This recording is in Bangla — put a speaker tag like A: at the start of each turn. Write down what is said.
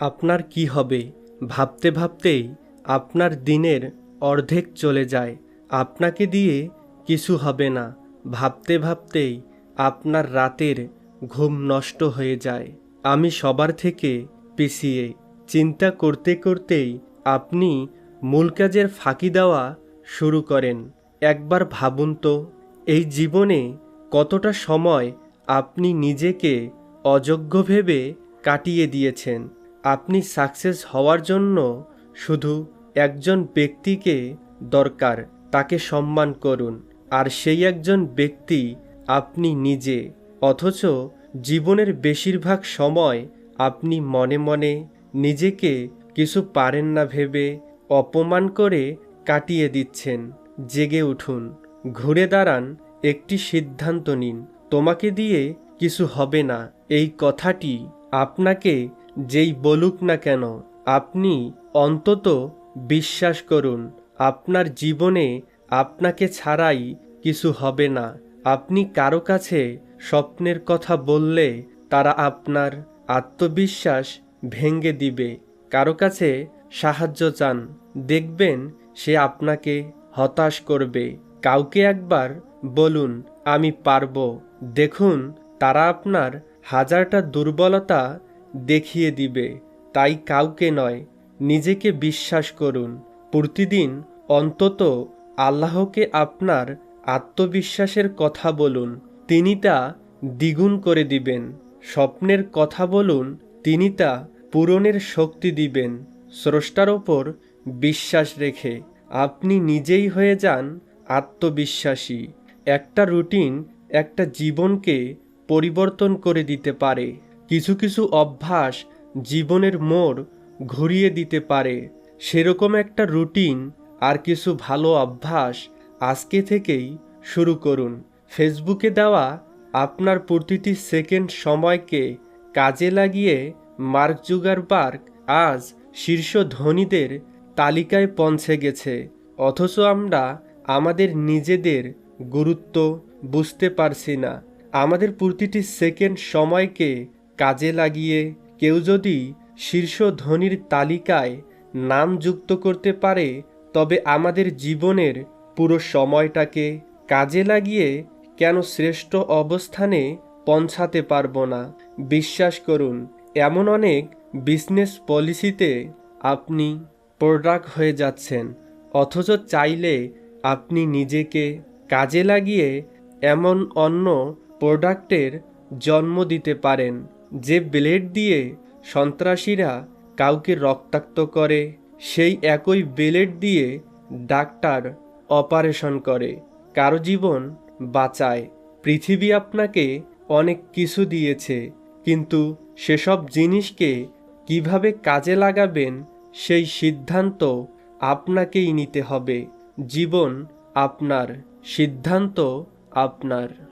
A: আপনার কি হবে? ভাবতে ভাবতেই আপনার দিনের অর্ধেক চলে যায়। আপনাকে দিয়ে কিছু হবে না। ভাবতে ভাবতেই আপনার রাতের ঘুম নষ্ট হয়ে যায়। আমি সবার থেকে পিছিয়ে। চিন্তা করতে করতেই আপনি মূল কাজের ফাঁকি দেওয়া শুরু করেন। একবার ভাবুন তো, এই জীবনে কতটা সময় আপনি নিজেকে অযোগ্য ভেবে কাটিয়ে দিয়েছেন? আপনি সাকসেস হওয়ার জন্য শুধু একজন ব্যক্তিকে দরকার, তাকে সম্মান করুন। আর সেই একজন ব্যক্তি আপনি নিজে, অথচ জীবনের বেশিরভাগ সময় আপনি মনে মনে নিজেকে কিছু পারেন না ভেবে অপমান করে কাটিয়ে দিচ্ছেন। জেগে উঠুন, ঘুরে দাঁড়ান, একটি সিদ্ধান্ত নিন। তোমাকে দিয়ে কিছু হবে না। এই কথাটি আপনাকে যেই বলুক না কেন, আপনি অন্তত বিশ্বাস করুন, আপনার জীবনে আপনাকে ছাড়াই কিছু হবে না। আপনি কারও কাছে স্বপ্নের কথা বললে তারা আপনার আত্মবিশ্বাস ভেঙ্গে দিবে। কারও কাছে সাহায্য চান, দেখবেন সে আপনাকে হতাশ করবে। কাউকে একবার বলুন, আমি পারব। দেখুন, তারা আপনার হাজারটা দুর্বলতা দেখিয়ে দিবে, তাই কাউকে নয়, নিজেকে বিশ্বাস করুন। প্রতিদিন অন্তত আল্লাহকে আপনার আত্মবিশ্বাসের কথা বলুন, তিনি তা দ্বিগুণ করে দিবেন। স্বপ্নের কথা বলুন, তিনি তা পূরণের শক্তি দিবেন। স্রষ্টার ওপর বিশ্বাস রেখে আপনি নিজেই হয়ে যান আত্মবিশ্বাসী। একটা রুটিন একটা জীবনকে পরিবর্তন করে দিতে পারে। কিছু কিছু অভ্যাস জীবনের মোড় ঘুরিয়ে দিতে পারে। সেরকম একটা রুটিন আর কিছু ভালো অভ্যাস আজকে থেকেই শুরু করুন। ফেসবুকে দেওয়া আপনার প্রতিটি সেকেন্ড সময়কে কাজে লাগিয়ে মার্ক জুগারবার্গ আজ শীর্ষ ধনীদের তালিকায় পৌঁছে গেছে। অথচ আমরা আমাদের নিজেদের গুরুত্ব বুঝতে পারছি না। আমাদের প্রতিটি সেকেন্ড সময়কে কাজে লাগিয়ে কেউ যদি শীর্ষ ধনীর তালিকায় নাম যুক্ত করতে পারে, তবে আমাদের জীবনের পুরো সময়টাকে কাজে লাগিয়ে কেন শ্রেষ্ঠ অবস্থানে পৌঁছাতে পারব না? বিশ্বাস করুন, এমন অনেক বিজনেস পলিসিতে আপনি প্রোডাক্ট হয়ে যাচ্ছেন, অথচ চাইলে আপনি নিজেকে কাজে লাগিয়ে এমন অন্য প্রোডাক্টের জন্ম দিতে পারেন। যে ব্লেড দিয়ে সন্ত্রাসীরা কাউকে রক্তাক্ত করে, সেই একই ব্লেড দিয়ে ডাক্তার অপারেশন করে। কারও জীবন বাঁচায়। পৃথিবী আপনাকে অনেক কিছু দিয়েছে, কিন্তু সেসব জিনিসকে কীভাবে কাজে লাগাবেন সেই সিদ্ধান্ত আপনাকেই নিতে হবে। জীবন আপনার, সিদ্ধান্ত আপনার।